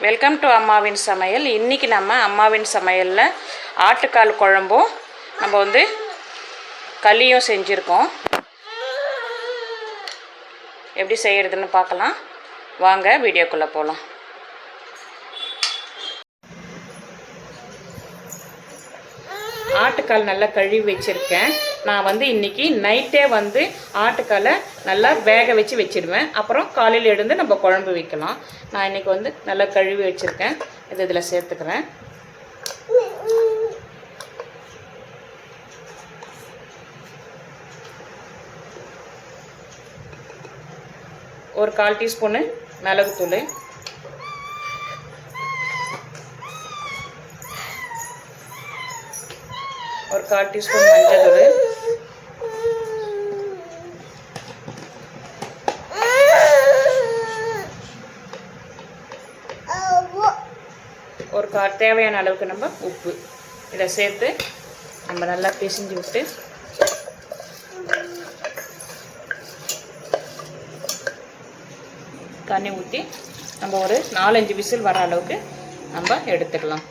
Welcome to அம்மாவின் சமையல். இன்றைக்கி நம்ம அம்மாவின் சமையலில் ஆட்டுக்கால் குழம்பும் நம்ம வந்து களியும் செஞ்சுருக்கோம். எப்படி செய்கிறதுன்னு பார்க்கலாம். வாங்க வீடியோக்குள்ளே போகலாம் ஆட்டுக்கால் நல்லா கழுவி வச்சுருக்கேன். நான் வந்து இன்றைக்கி நைட்டே வந்து ஆட்டுக்காலை நல்லா வேக வச்சு வச்சிடுவேன் அப்புறம் காலையில் எழுந்து நம்ம குழம்பு வைக்கலாம். நான் இன்றைக்கி வந்து நல்லா கழுவி வச்சுருக்கேன். இது இதில் சேர்த்துக்கிறேன். ஒரு கால் டீஸ்பூனு மிளகுத்தூள். கால் டீஸ்பூன் மஞ்சள் தூள். ஒரு கா தேவையான அளவுக்கு நம்ம உப்பு. இதை சேர்த்து நம்ம நல்லா பிசைஞ்சு விட்டு தண்ணி ஊற்றி நம்ம ஒரு நாலஞ்சு விசில் வர அளவுக்கு நம்ம எடுத்துக்கலாம்.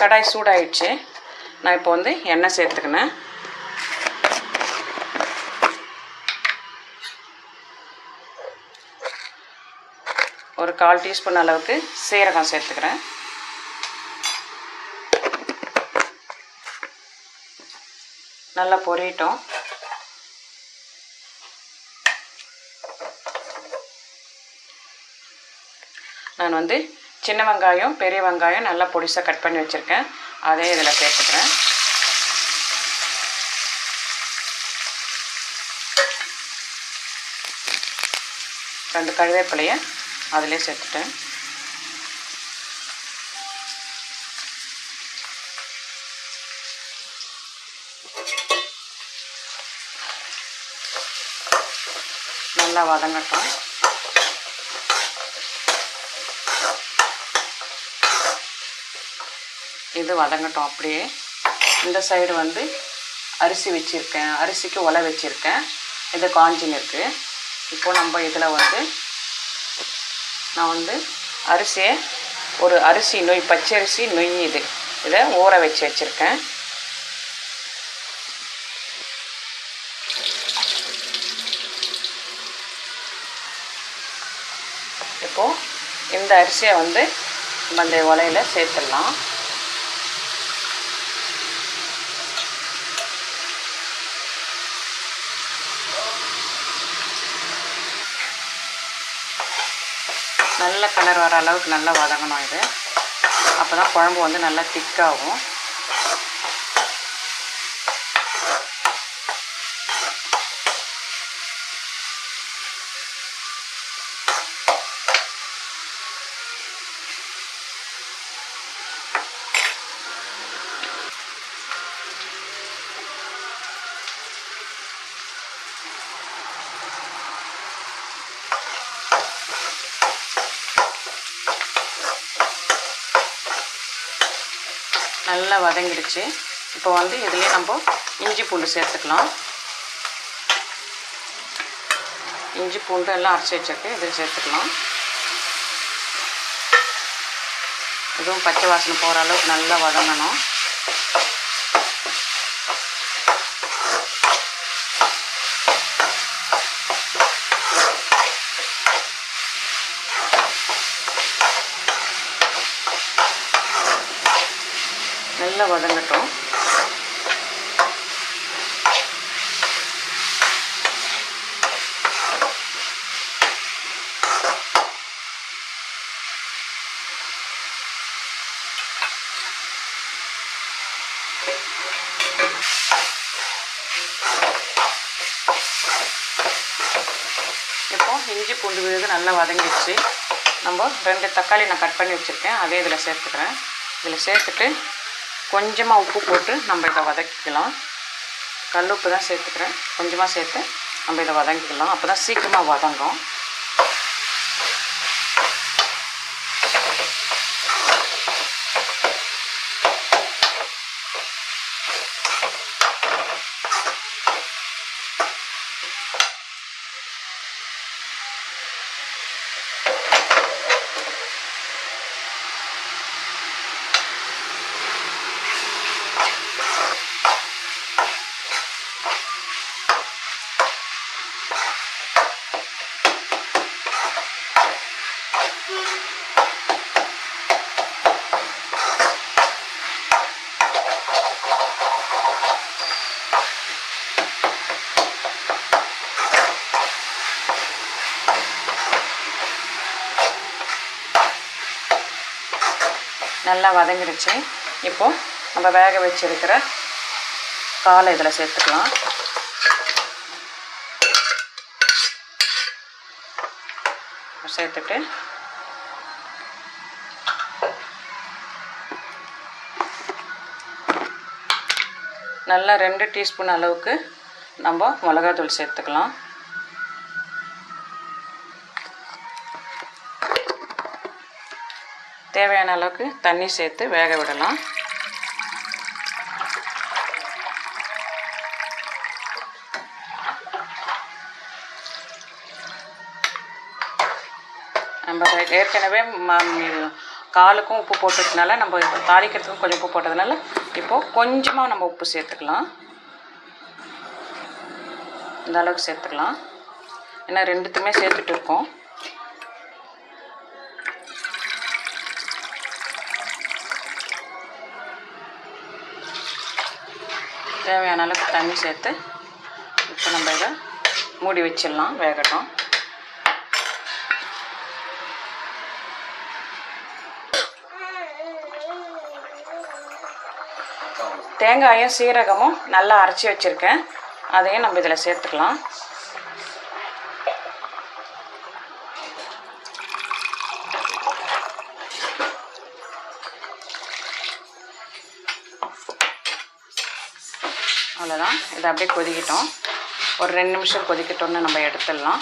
கடாய் சூடாயிடுச்சு. நான் இப்போ வந்து எண்ணெய் சேர்த்துக்கினேன். ஒரு கால் டீஸ்பூன் அளவுக்கு சீரகம் சேர்த்துக்கிறேன். நல்லா பொரியட்டும் நான் வந்து சின்ன வெங்காயம் பெரிய வெங்காயம் நல்லா பொடிசாக கட் பண்ணி வச்சுருக்கேன். அதே இதில் சேர்த்துக்கிறேன். ரெண்டு கருவேப்பிலையை அதிலே சேர்த்துட்டேன். நல்லா வதங்கட்டும். இது வதங்கட்டும் அப்படியே. இந்த சைடு வந்து அரிசி வச்சுருக்கேன். அரிசிக்கு ஒலை வச்சுருக்கேன். இது காஞ்சின்னு இருக்குது இப்போ நம்ம இதில் வந்து நான் வந்து அரிசியை ஒரு அரிசி நொய் பச்சரிசி நொய் இது. இதை ஊற வச்சு வச்சுருக்கேன். இப்போது இந்த அரிசியை வந்து நம்ம அந்த ஒலையில் சேர்த்துடலாம். நல்ல கலர் வர அளவுக்கு நல்லா வதங்கணும் இது. அப்போ தான் குழம்பு வந்து நல்லா திக்காகும் நல்லா வதங்கிடுச்சு. இப்போ வந்து இதுலேயே நம்ம இஞ்சி பூண்டு சேர்த்துக்கலாம். இஞ்சி பூண்டு எல்லாம் அரைச்சி வச்சிருக்கு இதில் சேர்த்துக்கலாம். இதுவும் பச்சை வாசனை போகிற அளவுக்கு நல்லா வதங்கணும் நல்லா வதங்கட்டும். இப்போ இஞ்சி பூண்டு விழுது நல்லா வதங்கிடுச்சு. நம்ம ரெண்டு தக்காளி நான் கட் பண்ணி வச்சுருக்கேன். அதே இதில் சேர்த்துக்கிறேன். இதில் சேர்த்துட்டு கொஞ்சமாக உப்பு போட்டு நம்ம இதை வதக்கிக்கலாம். கல் உப்பு தான் சேர்த்துக்கிறேன். கொஞ்சமாக சேர்த்து நம்ம இதை வதங்கிக்கலாம். அப்போ தான் சீக்கிரமாக வதங்கும். நல்லா வதங்கிடுச்சு. இப்போது நம்ம வேக வச்சிருக்கிற காலை இதில் சேர்த்துக்கலாம். சேர்த்துட்டு நல்லா ரெண்டு டீஸ்பூன் அளவுக்கு நம்ம மிளகாத்தூள் சேர்த்துக்கலாம். தேவையான அளவுக்கு தண்ணி சேர்த்து வேக விடலாம். நம்ம ஏற்கனவே ம- காலுக்கும் உப்பு போட்டதுனால நம்ம இப்போ தாளிக்கிறதுக்கும் கொஞ்சம் உப்பு போட்டதுனால இப்போது கொஞ்சமாக நம்ம உப்பு சேர்த்துக்கலாம். இந்த அளவுக்கு சேர்த்துக்கலாம். ஏன்னா ரெண்டுத்துமே சேர்த்துட்டு இருக்கோம். தேவையான அளவுக்கு தண்ணி சேர்த்து இப்போ நம்ம இதை மூடி வச்சிடலாம் வேகட்டும். தேங்காயும் சீரகமும் நல்லா அரைச்சி வச்சுருக்கேன். அதையும் நம்ம இதில் சேர்த்துக்கலாம். அவ்வளோதான் இதை அப்படியே கொதிக்கிட்டோம். ஒரு ரெண்டு நிமிஷம் கொதிக்கட்டோன்னு நம்ம எடுத்துடலாம்.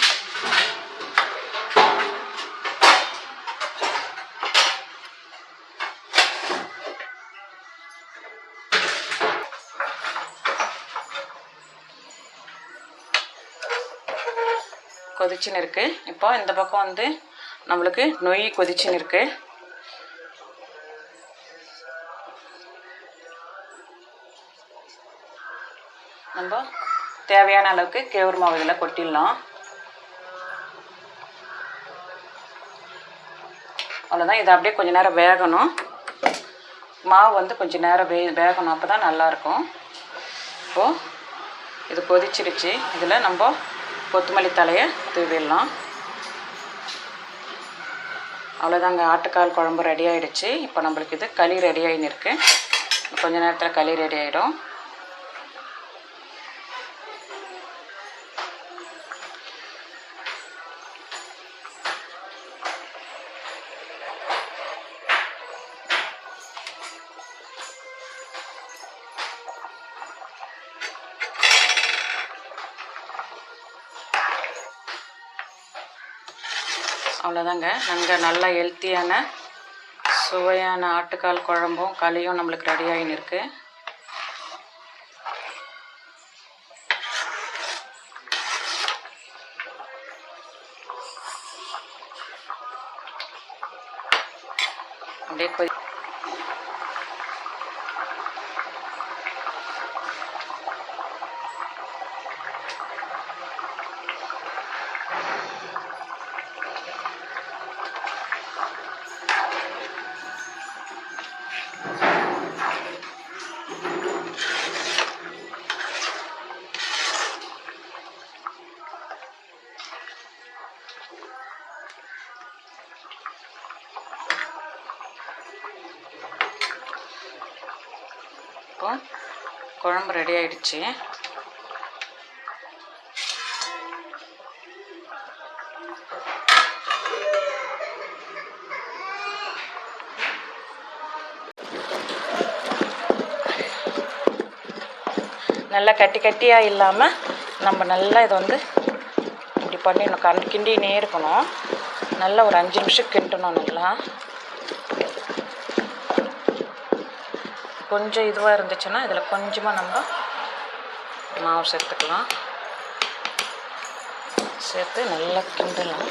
கொதிச்சுன்னு இருக்குது இப்போ இந்த பக்கம் வந்து நம்மளுக்கு நொய் கொதிச்சுன்னு இருக்குது நம்ம தேவையான அளவுக்கு கேவுரு மாவு இதில் கொட்டிடலாம். அவ்வளோதான் இதை அப்படியே கொஞ்சம் நேரம் வேகணும். மாவு வந்து கொஞ்சம் நேரம் வே வேகணும். அப்போ தான் நல்லாயிருக்கும். இப்போது இது கொதிச்சிருச்சு. இதில் நம்ம கொத்தமல்லி தலையை தூவிடலாம். அவ்வளோதாங்க ஆட்டுக்கால் குழம்பு ரெடி ஆகிடுச்சு இப்போ நம்மளுக்கு இது களி ரெடி ஆகின்னு இருக்குது கொஞ்ச நேரத்தில் களி ரெடி ஆகிடும் அவ்வளோதாங்க நாங்கள் நல்லா ஹெல்த்தியான சுவையான ஆட்டுக்கால் குழம்பும் களியும் நம்மளுக்கு ரெடி ஆகின்னு இருக்கு அப்படியே கொதி இப்போ குழம்பு ரெடி ஆயிடுச்சு. நல்லா கட்டி கட்டியாக இல்லாமல் நம்ம நல்லா இதை வந்து இப்படி பண்ணிடணும் கண் கிண்டினே இருக்கணும். நல்லா ஒரு அஞ்சு நிமிஷம் கிண்டணும் நல்லா. கொஞ்சம் இதுவாக இருந்துச்சுன்னா இதில் கொஞ்சமாக நம்ம மாவு சேர்த்துக்கலாம். சேர்த்து நல்லா கிண்டலாம்.